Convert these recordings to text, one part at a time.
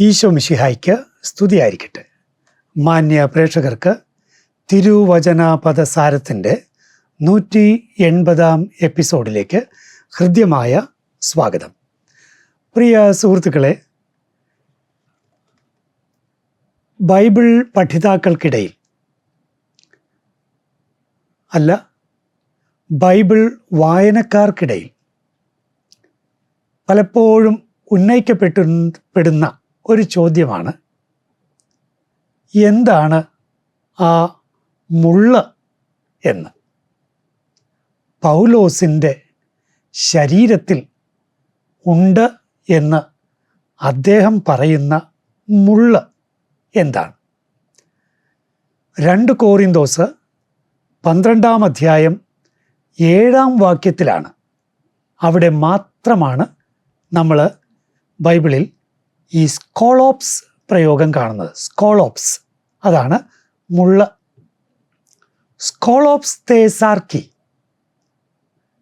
ഈശോ മിഷിഹായ്ക്ക് സ്തുതിയായിരിക്കട്ടെ. മാന്യ പ്രേക്ഷകർക്ക് തിരുവചന പദസാരത്തിന്റെ നൂറ്റി എൺപതാം എപ്പിസോഡിലേക്ക് ഹൃദ്യമായ സ്വാഗതം. പ്രിയ സുഹൃത്തുക്കളെ ബൈബിൾ പഠിതാക്കൾക്കിടയിൽ അല്ല ബൈബിൾ വായനക്കാർക്കിടയിൽ പലപ്പോഴും ഉന്നയിക്കപ്പെട്ടു പെടുന്ന ഒരു ചോദ്യമാണ്. എന്താണ് ആ മുള്ള എന്ന്? പൗലോസിന്റെ ശരീരത്തിൽ ഉണ്ട് എന്ന് അദ്ദേഹം പറയുന്ന മുള്ള എന്താണ്? രണ്ട് കോറിന്തോസ് പന്ത്രണ്ടാം അധ്യായം ഏഴാം വാക്യത്തിലാണ്. അവിടെ മാത്രമാണ് നമ്മൾ ബൈബിളിൽ ഈ സ്കോളോപ്സ് പ്രയോഗം കാണുന്നത്. സ്കോളോപ്സ്. അതാണ് മുള്ള. സ്കോളോപ്സ് തേസാർക്കി.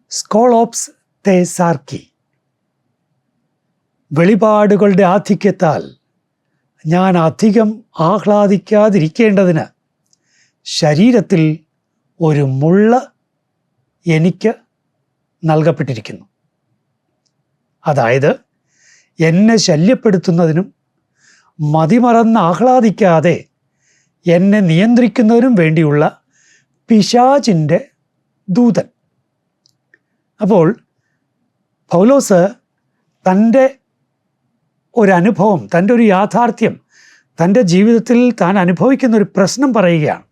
സ്കോളോപ്സ് തേസാർക്കി. വെളിപാടുകളുടെ ആധിക്യത്താൽ ഞാൻ അധികം ആഹ്ലാദിക്കാതിരിക്കേണ്ടതിന് ശരീരത്തിൽ ഒരു മുള്ള എനിക്ക് നൽകപ്പെട്ടിരിക്കുന്നു. അതായത് എന്നെ ശല്യപ്പെടുത്തുന്നതിനും മതിമറന്ന് ആഹ്ലാദിക്കാതെ എന്നെ നിയന്ത്രിക്കുന്നതിനും വേണ്ടിയുള്ള പിശാചിന്റെ ദൂതൻ. അപ്പോൾ പൗലോസ് തന്റെ ഒരനുഭവം തന്റെ ഒരു യാഥാർത്ഥ്യം തന്റെ ജീവിതത്തിൽ താൻ അനുഭവിക്കുന്ന ഒരു പ്രശ്നം പറയുകയാണ്.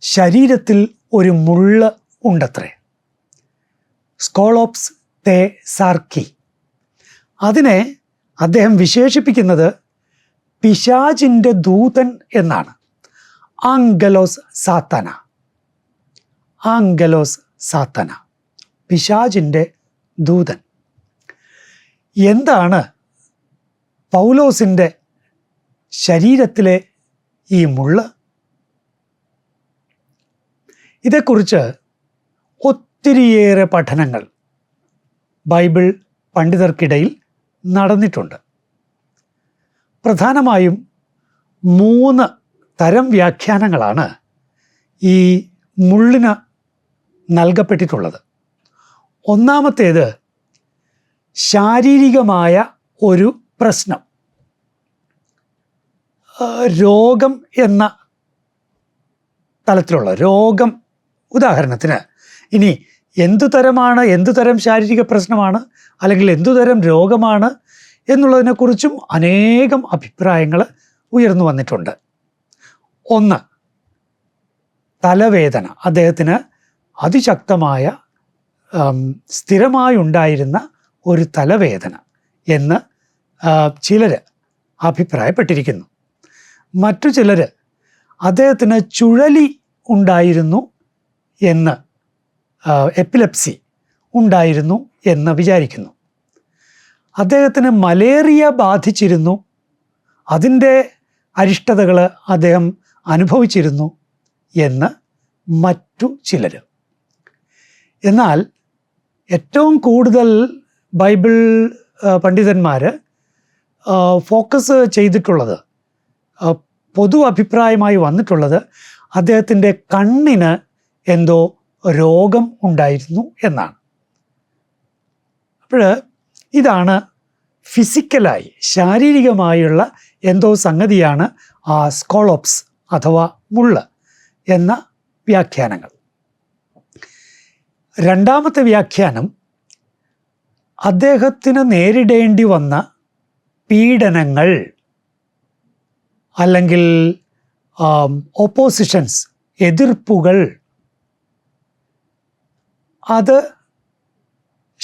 ശരീരത്തിൽ ഒരു മുള്ള ഉണ്ടത്രേ. സ്കോളോപ്സ് തേ സാർക്കി. അതിനെ അദ്ദേഹം വിശേഷിപ്പിക്കുന്നത് പിശാചിന്റെ ദൂതൻ എന്നാണ്. ആംഗലോസ് സാത്തന. ആംഗലോസ് സാത്തന. പിശാചിന്റെ ദൂതൻ. എന്താണ് പൗലോസിന്റെ ശരീരത്തിലെ ഈ മുള്ള്? ഇതേക്കുറിച്ച് ഒത്തിരിയേറെ പഠനങ്ങൾ ബൈബിൾ പണ്ഡിതർക്കിടയിൽ നടന്നിട്ടുണ്ട്. പ്രധാനമായും മൂന്ന് തരം വ്യാഖ്യാനങ്ങളാണ് ഈ മുള്ളിന് നൽകപ്പെട്ടിട്ടുള്ളത്. ഒന്നാമത്തേത് ശാരീരികമായ ഒരു പ്രശ്നം. രോഗം എന്ന തലത്തിലുള്ള രോഗം. ഉദാഹരണത്തിന് ഇനി എന്തു തരമാണ് എന്തു തരം ശാരീരിക പ്രശ്നമാണ്? അല്ലെങ്കിൽ എന്തുതരം രോഗമാണ് എന്നുള്ളതിനെക്കുറിച്ചും അനേകം അഭിപ്രായങ്ങൾ ഉയർന്നു വന്നിട്ടുണ്ട്. ഒന്ന് തലവേദന. അദ്ദേഹത്തിന് അതിശക്തമായ ആം, സ്ഥിരമായി ഉണ്ടായിരുന്ന ഒരു തലവേദന എന്ന് ചിലർ അഭിപ്രായപ്പെട്ടിരിക്കുന്നു. മറ്റു ചിലർ അദ്ദേഹത്തിന് ചുഴലി ഉണ്ടായിരുന്നു എന്ന് എപ്പിലെപ്സി ഉണ്ടായിരുന്നു എന്ന് വിചാരിക്കുന്നു. അദ്ദേഹത്തിന് മലേറിയ ബാധിച്ചിരുന്നു. അതിന്റെ അരിഷ്ടതകൾ അദ്ദേഹം അനുഭവിച്ചിരുന്നു എന്ന് മറ്റു ചിലർ എന്നാൽ ഏറ്റവും കൂടുതൽ ബൈബിൾ പണ്ഡിതന്മാർ ഫോക്കസ് ചെയ്തിട്ടുള്ളത് പൊതു അഭിപ്രായമായി വന്നിട്ടുള്ളത് അദ്ദേഹത്തിന്റെ കണ്ണിന് എന്തോ രോഗം ഉണ്ടായിരുന്നു എന്നാണ്. അപ്പോൾ ഇതാണ് ഫിസിക്കലായി ശാരീരികമായുള്ള എന്തോ സംഗതിയാണ് ആ സ്കോളോപ്സ് അഥവാ മുള്ള് എന്ന വ്യാഖ്യാനങ്ങൾ. രണ്ടാമത്തെ വ്യാഖ്യാനം അദ്ദേഹത്തിന് നേരിടേണ്ടി വന്ന പീഡനങ്ങൾ അല്ലെങ്കിൽ ഓപ്പോസിഷൻസ് എതിർപ്പുകൾ അത്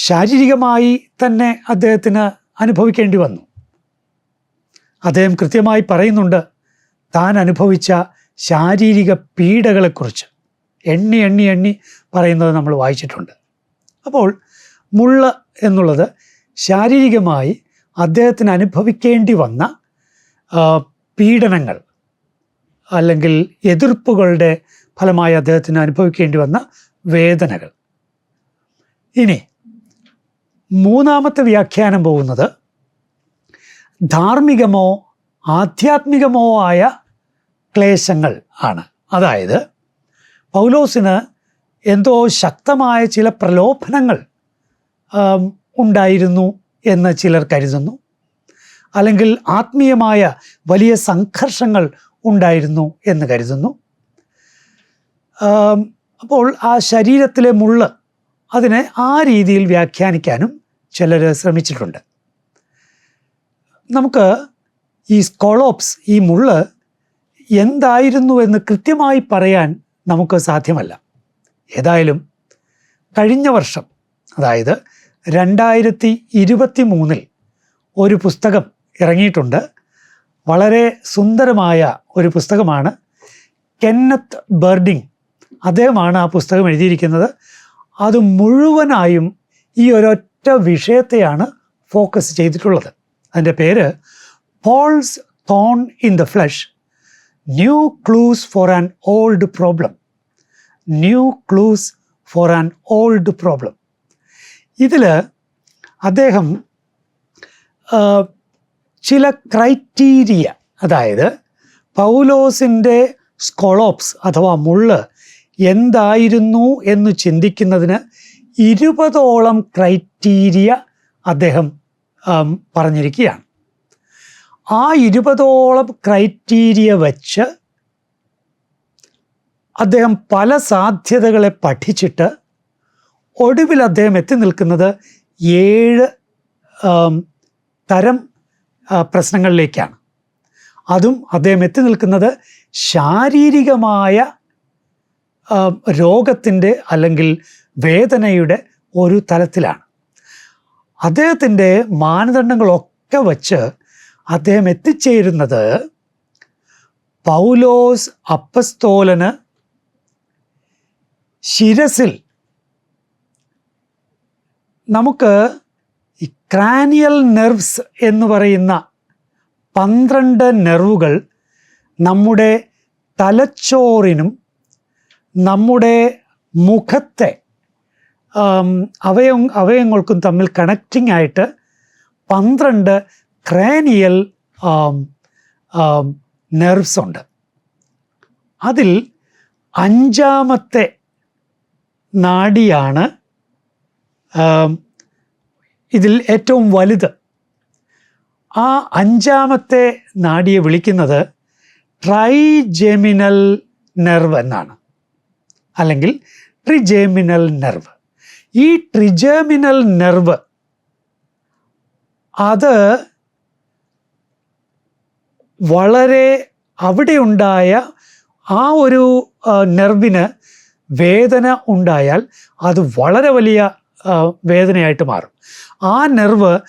ശാരീരികമായി തന്നെ അദ്ദേഹത്തിന് അനുഭവിക്കേണ്ടി വന്നു. അദ്ദേഹം കൃത്യമായി പറയുന്നുണ്ട് താൻ അനുഭവിച്ച ശാരീരിക പീഡകളെക്കുറിച്ച്. എണ്ണി എണ്ണി എണ്ണി പറയുന്നത് നമ്മൾ വായിച്ചിട്ടുണ്ട്. അപ്പോൾ മുള്ള എന്നുള്ളത് ശാരീരികമായി അദ്ദേഹത്തിന് അനുഭവിക്കേണ്ടി വന്ന പീഡനങ്ങൾ അല്ലെങ്കിൽ എതിർപ്പുകളുടെ ഫലമായി അദ്ദേഹത്തിന് അനുഭവിക്കേണ്ടി വന്ന വേദനകൾ. ഇനി മൂന്നാമത്തെ വ്യാഖ്യാനം പോകുന്നത് ധാർമ്മികമോ ആധ്യാത്മികമോ ആയ ക്ലേശങ്ങൾ ആണ്. അതായത് പൗലോസിന് എന്തോ ശക്തമായ ചില പ്രലോഭനങ്ങൾ ഉണ്ടായിരുന്നു എന്ന് ചിലർ കരുതുന്നു. അല്ലെങ്കിൽ ആത്മീയമായ വലിയ സംഘർഷങ്ങൾ ഉണ്ടായിരുന്നു എന്ന് കരുതുന്നു. അപ്പോൾ ആ ശരീരത്തിലെ മുള്ള് അതിനെ ആ രീതിയിൽ വ്യാഖ്യാനിക്കാനും ചിലർ ശ്രമിച്ചിട്ടുണ്ട്. നമുക്ക് ഈ സ്കോളോപ്സ് ഈ മുള്ള് എന്തായിരുന്നു എന്ന് കൃത്യമായി പറയാൻ നമുക്ക് സാധ്യമല്ല. ഏതായാലും കഴിഞ്ഞ വർഷം അതായത് രണ്ടായിരത്തി ഇരുപത്തി മൂന്നിൽ ഒരു പുസ്തകം ഇറങ്ങിയിട്ടുണ്ട്. വളരെ സുന്ദരമായ ഒരു പുസ്തകമാണ്. Kenneth Berding. അദ്ദേഹമാണ് ആ പുസ്തകം എഴുതിയിരിക്കുന്നത്. അത് മുഴുവനായും ഈ ഒരൊറ്റ വിഷയത്തെയാണ് ഫോക്കസ് ചെയ്തിട്ടുള്ളത്. അതിന്റെ പേര് Paul's thorn in the flesh new clues for an old problem new clues for an old problem ഇതിൽ അദ്ദേഹം ചില ക്രൈറ്റീരിയ അതായത് പൗലോസിന്റെ സ്കോളോപ്സ് അഥവാ മുള്ള് എന്തായിരുന്നു എന്ന് ചിന്തിക്കുന്നതിന് ഇരുപതോളം ക്രൈറ്റീരിയ അദ്ദേഹം പറഞ്ഞിരിക്കുകയാണ്. ആ ഇരുപതോളം ക്രൈറ്റീരിയ വച്ച് അദ്ദേഹം പല സാധ്യതകളെ പഠിച്ചിട്ട് ഒടുവിൽ അദ്ദേഹം എത്തി നിൽക്കുന്നത് ഏഴ് തരം പ്രശ്നങ്ങളിലേക്കാണ്. അതും അദ്ദേഹം എത്തി നിൽക്കുന്നത് ശാരീരികമായ രോഗത്തിന്റെ അല്ലെങ്കിൽ വേദനയുടെ ഒരു തലത്തിലാണ്. അദ്ദേഹത്തിന്റെ മാനദണ്ഡങ്ങളൊക്കെ വച്ച് അദ്ദേഹം എത്തിച്ചേരുന്നത് പൗലോസ് അപ്പസ്തോലന് ശിരസിൽ. നമുക്ക് ക്രാനിയൽ നെർവ്സ് എന്ന് പറയുന്ന പന്ത്രണ്ട് നെർവുകൾ നമ്മുടെ തലച്ചോറിനും നമ്മുടെ മുഖത്തെ അവയ അവയവങ്ങൾക്കും തമ്മിൽ കണക്റ്റിംഗ് ആയിട്ട് പന്ത്രണ്ട് ക്രാനിയൽ നെർവ്സ് ഉണ്ട്. അതിൽ അഞ്ചാമത്തെ നാഡിയാണ് ഇതിൽ ഏറ്റവും വലുത്. ആ അഞ്ചാമത്തെ നാടിയെ വിളിക്കുന്നത് ട്രൈജെമിനൽ നെർവ് എന്നാണ്. അല്ലെങ്കിൽ ട്രിജേമിനൽ നെർവ് ഈ ട്രിജേമിനൽ നെർവ് അത് വളരെ അവിടെ ഉണ്ടായ ആ ഒരു നെർവിന് വേദന ഉണ്ടായാൽ അത് വളരെ വലിയ വേദനയായിട്ട് മാറും. ആ നെർവ്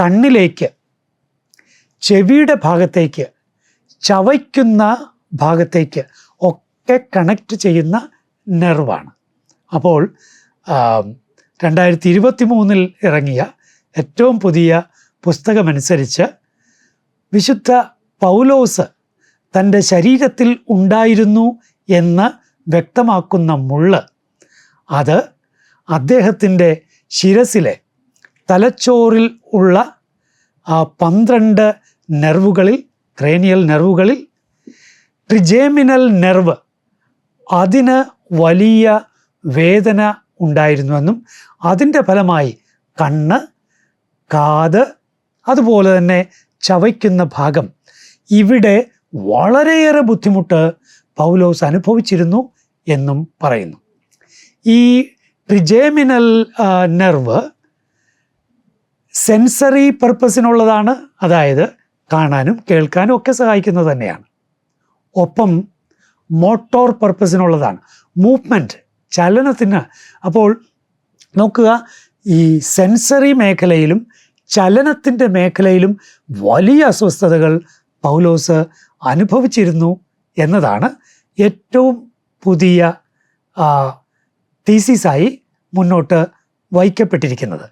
കണ്ണിലേക്ക് ചെവിയുടെ ഭാഗത്തേക്ക് ചവയ്ക്കുന്ന ഭാഗത്തേക്ക് ഒക്കെ കണക്റ്റ് ചെയ്യുന്ന നെർവാണ് അപ്പോൾ രണ്ടായിരത്തി ഇരുപത്തി മൂന്നിൽ ഇറങ്ങിയ ഏറ്റവും പുതിയ പുസ്തകമനുസരിച്ച് വിശുദ്ധ പൗലോസ് തന്റെ ശരീരത്തിൽ ഉണ്ടായിരുന്നു എന്ന് വ്യക്തമാക്കുന്ന മുള്ള്. അത് അദ്ദേഹത്തിന്റെ ശിരസിലെ തലച്ചോറിൽ ഉള്ള പന്ത്രണ്ട് നെർവുകളിൽ ക്രേനിയൽ നെർവുകളിൽ ട്രിജേമിനൽ നെർവ് അതിന് വലിയ വേദന ഉണ്ടായിരുന്നുവെന്നും അതിന്റെ ഫലമായി കണ്ണ് കാത് അതുപോലെ തന്നെ ചവയ്ക്കുന്ന ഭാഗം. ഇവിടെ വളരെയേറെ ബുദ്ധിമുട്ട് പൗലോസ് അനുഭവിച്ചിരുന്നു എന്നും പറയുന്നു. ഈ ട്രിജേമിനൽ നെർവ് സെൻസറി പർപ്പസിനുള്ളതാണ്. അതായത് കാണാനും കേൾക്കാനും ഒക്കെ സഹായിക്കുന്നത് തന്നെയാണ്. ഒപ്പം മോട്ടോർ പർപ്പസിനുള്ളതാണ്. മൂവ്മെന്റ് ചലനത്തിന്. അപ്പോൾ നോക്കുക ഈ സെൻസറി മേഖലയിലും ചലനത്തിന്റെ മേഖലയിലും വലിയ അസ്വസ്ഥതകൾ പൗലോസ് അനുഭവിച്ചിരുന്നു എന്നതാണ് ഏറ്റവും പുതിയ തീസിസായി മുന്നോട്ട് വഹിക്കപ്പെട്ടിരിക്കുന്നത്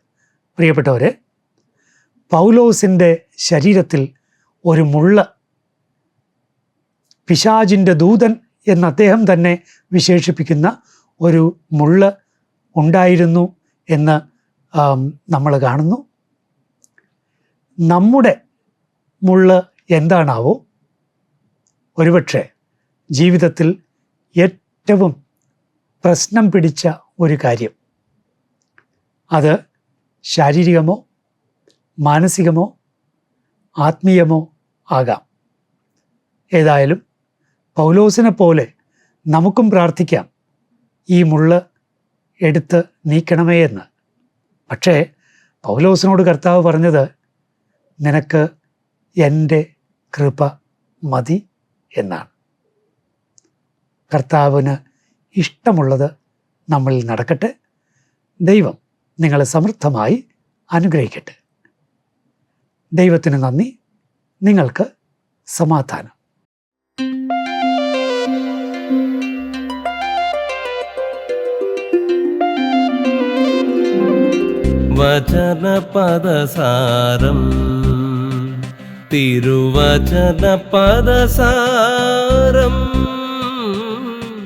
പ്രിയപ്പെട്ടവരെ പൗലോസിന്റെ ശരീരത്തിൽ ഒരു മുള്ള പിശാജിന്റെ ദൂതൻ എന്ന് അദ്ദേഹം തന്നെ വിശേഷിപ്പിക്കുന്ന ഒരു മുള്ള് ഉണ്ടായിരുന്നു എന്ന് നമ്മൾ കാണുന്നു. നമ്മുടെ മുള്ള് എന്താണാവോ? ഒരുപക്ഷെ ജീവിതത്തിൽ ഏറ്റവും പ്രശ്നം പിടിച്ച ഒരു കാര്യം. അത് ശാരീരികമോ മാനസികമോ ആത്മീയമോ ആകാം. ഏതായാലും പൗലോസിനെ പോലെ നമുക്കും പ്രാർത്ഥിക്കാം. ഈ മുള്ള് എടുത്ത് നീക്കണമേ എന്ന്. പക്ഷേ പൗലോസിനോട് കർത്താവ് പറഞ്ഞത് നിനക്ക് എന്റെ കൃപ മതി എന്നാണ്. കർത്താവിന് ഇഷ്ടമുള്ളത് നമ്മളിൽ നടക്കട്ടെ. ദൈവം നിങ്ങളെ സമൃദ്ധമായി അനുഗ്രഹിക്കട്ടെ. ദൈവത്തിന് നന്ദി. നിങ്ങൾക്ക് സമാധാനം. వచన పదసారం తిరువచన పదసారం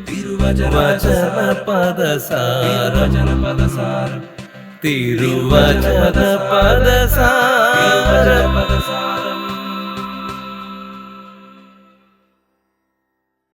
తిరువచన పదసారం తిరువచన పదసారం